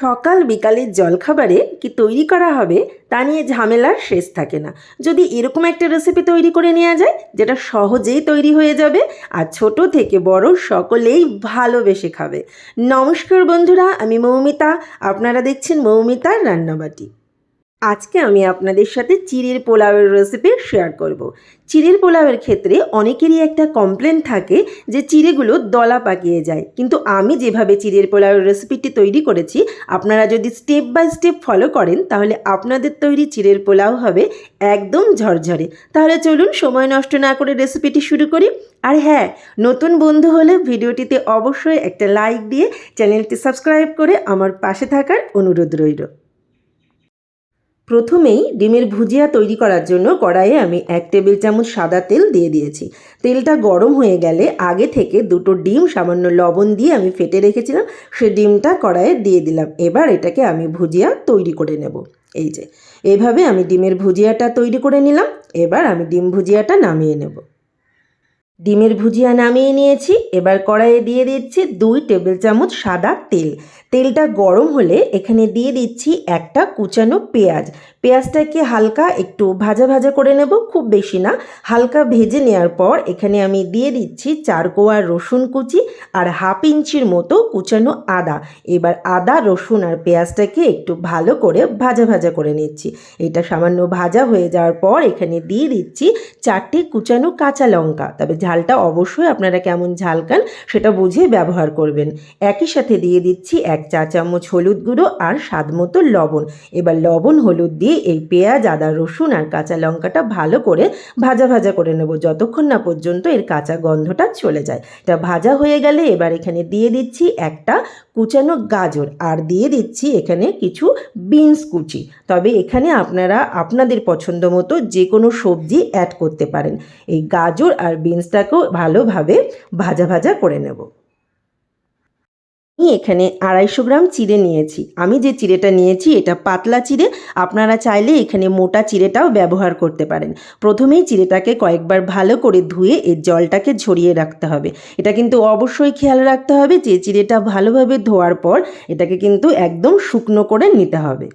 সকাল বিকালের জলখাবারে কি তৈরি করা হবে তা নিয়ে ঝামেলার শেষ থাকে না। যদি এরকম একটা রেসিপি তৈরি করে নেওয়া যায়, যেটা সহজেই তৈরি হয়ে যাবে আর ছোট থেকে বড় সকলেই ভালোবেসে খাবে। নমস্কার বন্ধুরা, আমি মৌমিতা। আপনারা দেখছেন মৌমিতার রান্নাবাটি। আজকে আমি আপনাদের সাথে চিড়ের পোলাওয়ের রেসিপি শেয়ার করব। চিড়ের পোলাওয়ের ক্ষেত্রে অনেকেরই একটা কমপ্লেন থাকে যে চিড়েগুলো দলা পাকিয়ে যায়। কিন্তু আমি যেভাবে চিড়ের পোলাওয়ের রেসিপিটি তৈরি করেছি, আপনারা যদি স্টেপ বাই স্টেপ ফলো করেন, তাহলে আপনাদের তৈরি চিড়ের পোলাও হবে একদম ঝরঝরে। তাহলে চলুন সময় নষ্ট না করে রেসিপিটি শুরু করি। আর হ্যাঁ নতুন বন্ধু হলে ভিডিওটিতে অবশ্যই একটা লাইক দিয়ে চ্যানেলটি সাবস্ক্রাইব করে আমার পাশে থাকার অনুরোধ রইল। প্রথমেই ডিমের ভুজিয়া তৈরি করার জন্য কড়াইয়ে আমি এক টেবিল চামচ সাদা তেল দিয়ে দিয়েছি। তেলটা গরম হয়ে গেলে আগে থেকে দুটো ডিম, সামান্য লবণ দিয়ে আমি ফেটে রেখেছিলাম, সে ডিমটা কড়াইয়ে দিয়ে দিলাম। এবার এটাকে আমি ভুজিয়া তৈরি করে নেব। এই যে, এভাবে আমি ডিমের ভুজিয়াটা তৈরি করে নিলাম। এবার আমি ডিম ভুজিয়াটা নামিয়ে নেব। ডিমের ভুজিয়া নামিয়ে নিয়েছি, এবার কড়াইয়ে দিয়ে দিচ্ছি দুই টেবিল চামচ সাদা তেল। তেলটা গরম হলে এখানে দিয়ে দিচ্ছি একটা কুচানো পেঁয়াজ। পেঁয়াজটাকে হালকা একটু ভাজা ভাজা করে নেব, খুব বেশি না। হালকা ভেজে নেওয়ার পর এখানে আমি দিয়ে দিচ্ছি চার কোয়া রসুন কুচি আর হাফ ইঞ্চির মতো কুচানো আদা। এবার আদা, রসুন আর পেঁয়াজটাকে একটু ভালো করে ভাজা ভাজা করে নিচ্ছি। এটা সামান্য ভাজা হয়ে যাওয়ার পর এখানে দিয়ে দিচ্ছি চারটে কুচানো কাঁচা লঙ্কা। তবে ঝালটা অবশ্যই আপনারা কেমন ঝাল খান সেটা বুঝে ব্যবহার করবেন। একই সাথে দিয়ে দিচ্ছি এক চা চামচ হলুদ গুঁড়ো আর স্বাদ মতো লবণ। এবার লবণ, হলুদ দিয়ে এই পেঁয়াজ, আদা, রসুন আর কাঁচা লঙ্কাটা ভালো করে ভাজা ভাজা করে নেব। যতক্ষণ না পর্যন্ত এর কাঁচা গন্ধটা চলে যায়। এটা ভাজা হয়ে গেলে এবার এখানে দিয়ে দিচ্ছি একটা কুচানো গাজর আর দিয়ে দিচ্ছি এখানে কিছু বিনস কুচি। তবে এখানে আপনারা, আপনাদের পছন্দ মতো যে কোনো সবজি অ্যাড করতে পারেন। এই গাজর আর বিনসটাকেও ভালোভাবে ভাজা ভাজা করে নেব। আমি এখানে আড়াইশো গ্রাম চিড়ে নিয়েছি। আমি যে চিড়েটা নিয়েছি, এটা পাতলা চিড়ে। আপনারা চাইলে এখানে মোটা চিড়েটাও ব্যবহার করতে পারেন। প্রথমেই চিড়েটাকে কয়েকবার ভালো করে ধুয়ে এর জলটাকে ঝরিয়ে রাখতে হবে। এটা কিন্তু অবশ্যই খেয়াল রাখতে হবে যে চিড়েটা ভালোভাবে ধোয়ার পর এটাকে কিন্তু একদম শুকনো করে নিতে হবে।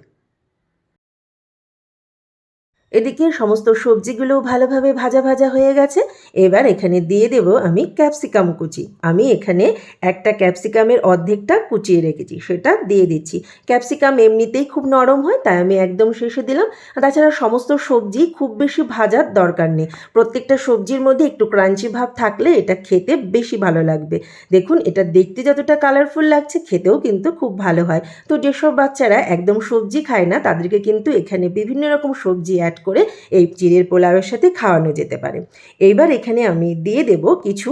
এদিকে সমস্ত সবজিগুলো ভালোভাবে ভাজা ভাজা হয়ে গেছে। এবার এখানে দিয়ে দেব আমি ক্যাপসিকাম কুচি। আমি এখানে একটা ক্যাপসিকামের অর্ধেকটা কুচিয়ে রেখেছি, সেটা দিয়ে দিচ্ছি। ক্যাপসিকাম এমনিতেই খুব নরম হয়, তাই আমি একদম শেষে দিলাম। তাছাড়া সমস্ত সবজি খুব বেশি ভাজার দরকার নেই। প্রত্যেকটা সবজির মধ্যে একটু ক্রাঞ্চি ভাব থাকলে এটা খেতে বেশি ভালো লাগবে। দেখুন, এটা দেখতে যতটা কালারফুল লাগছে, খেতেও কিন্তু খুব ভালো হয়। তো যেসব বাচ্চারা একদম সবজি খায় না, তাদেরকে কিন্তু এখানে বিভিন্ন রকম সবজি অ্যাড করে এই চিড়ের পোলাওয়ের সাথে খাওয়ানো যেতে পারে। এইবার এখানে আমি দিয়ে দেব কিছু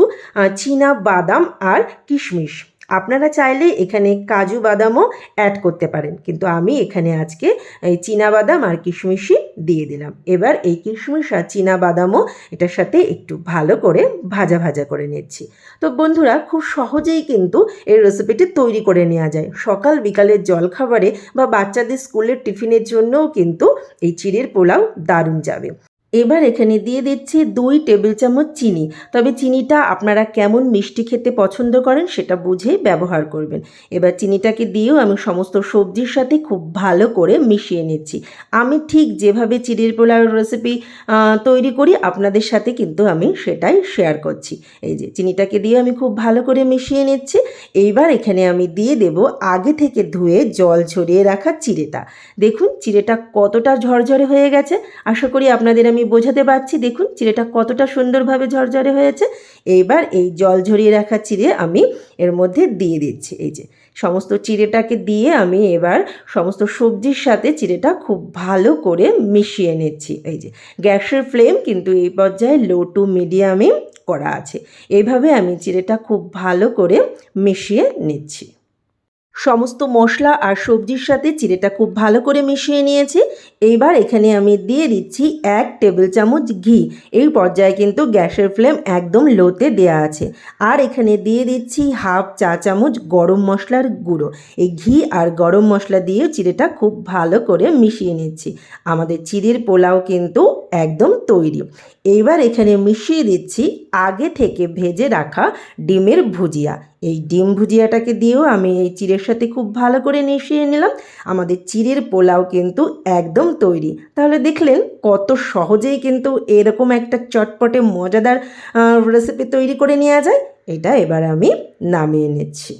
চীনা বাদাম আর কিশমিশ। আপনারা চাইলে এখানে কাজু বাদামও অ্যাড করতে পারেন। কিন্তু আমি এখানে আজকে এই চীনা বাদাম আর কিশমিশই দিয়ে দিলাম। এবার এই কিশমিশ আর চীনা বাদামও এটার সাথে একটু ভালো করে ভাজা ভাজা করে নিচ্ছি। তো বন্ধুরা, খুব সহজেই কিন্তু এই রেসিপিটি তৈরি করে নেওয়া যায়। সকাল বিকালের জলখাবারে বা বাচ্চাদের স্কুলের টিফিনের জন্যও কিন্তু এই চিড়ের পোলাও দারুণ যাবে। এবার এখানে দিয়ে দিচ্ছি দুই টেবিল চামচ চিনি। তবে চিনিটা আপনারা কেমন মিষ্টি খেতে পছন্দ করেন সেটা বুঝে ব্যবহার করবেন। এবার চিনিটাকে দিয়েও আমি সমস্ত সবজির সাথে খুব ভালো করে মিশিয়ে নিচ্ছি। আমি ঠিক যেভাবে চিড়ির পোলাওয়ের রেসিপি তৈরি করি, আপনাদের সাথে কিন্তু আমি সেটাই শেয়ার করছি। এই যে, চিনিটাকে দিয়ে আমি খুব ভালো করে মিশিয়ে নিচ্ছি। এইবার এখানে আমি দিয়ে দেব আগে থেকে ধুয়ে জল ছড়িয়ে রাখা চিড়েটা। দেখুন, চিড়েটা কতটা ঝরঝরে হয়ে গেছে। আশা করি আপনাদের আমি আমি বোঝাতে পারছি, দেখুন চিড়েটা কতটা সুন্দরভাবে ঝরঝরে হয়েছে। এইবার এই জল ঝরিয়ে রাখা চিড়ে আমি এর মধ্যে দিয়ে দিচ্ছি। এই যে, সমস্ত চিড়েটাকে দিয়ে আমি এবার সমস্ত সবজির সাথে চিড়েটা খুব ভালো করে মিশিয়ে নিচ্ছি। এই যে, গ্যাসের ফ্লেম কিন্তু এই পর্যায়ে লো টু মিডিয়ামে করা আছে। এইভাবে আমি চিড়েটা খুব ভালো করে মিশিয়ে নিচ্ছি। সমস্ত মশলা আর সবজির সাথে চিড়েটা খুব ভালো করে মিশিয়ে নিয়েছি। এইবার এখানে আমি দিয়ে দিচ্ছি এক টেবিল চামচ ঘি। এই পর্যায়ে কিন্তু গ্যাসের ফ্লেম একদম লোতে দেয়া আছে। আর এখানে দিয়ে দিচ্ছি হাফ চা চামচ গরম মশলার গুঁড়ো। এই ঘি আর গরম মশলা দিয়ে চিড়েটা খুব ভালো করে মিশিয়ে নিচ্ছি। আমাদের চিড়ের পোলাও কিন্তু একদম তৈরি। এইবার এখানে মিশিয়ে দিচ্ছি আগে থেকে ভেজে রাখা ডিমের ভুজিয়া। এই ডিম ভুজিয়াটাকে দিয়েও আমি এই চিড়ের সাথে খুব ভালো করে মিশিয়ে নিলাম। আমাদের চিড়ের পোলাও কিন্তু একদম তৈরি। তাহলে দেখলেন কত সহজেই কিন্তু এরকম একটা চটপটে মজাদার রেসিপি তৈরি করে নেওয়া যায়। এটা এবার আমি নামিয়ে নিচ্ছি।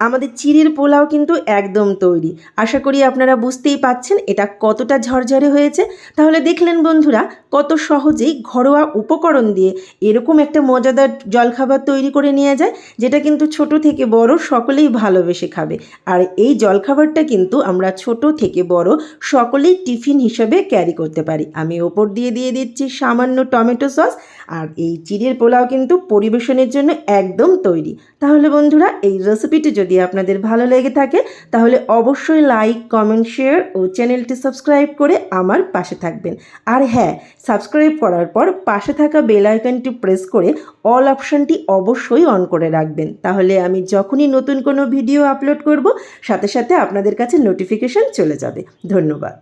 আমাদের চিড়ের পোলাও কিন্তু একদম তৈরি। আশা করি আপনারা বুঝতেই পাচ্ছেন এটা কতটা ঝরঝরে হয়েছে। তাহলে দেখলেন বন্ধুরা, কত সহজেই ঘরোয়া উপকরণ দিয়ে এরকম একটা মজাদার জলখাবার তৈরি করে নেওয়া যায়, যেটা কিন্তু ছোট থেকে বড় সকলেই ভালোবেসে খাবে। আর এই জলখাবারটা কিন্তু আমরা ছোট থেকে বড় সকলেই টিফিন হিসেবে ক্যারি করতে পারি। আমি ওপর দিয়ে দিয়ে দিচ্ছি সামান্য টমেটো সস, আর এই চিড়ের পোলাও কিন্তু পরিবেশনের জন্য একদম তৈরি। তাহলে বন্ধুরা, এই রেসিপিটি যদি আপনাদের ভালো লেগে থাকে, তাহলে অবশ্যই লাইক কমেন্ট শেয়ার ও চ্যানেলটি সাবস্ক্রাইব করে আমার পাশে থাকবেন। আর হ্যাঁ সাবস্ক্রাইব করার পর পাশে থাকা বেল আইকনটি প্রেস করে অল অপশানটি অবশ্যই অন করে রাখবেন। তাহলে আমি যখনই নতুন কোনো ভিডিও আপলোড করব, সাথে সাথে আপনাদের কাছে নোটিফিকেশান চলে যাবে। ধন্যবাদ।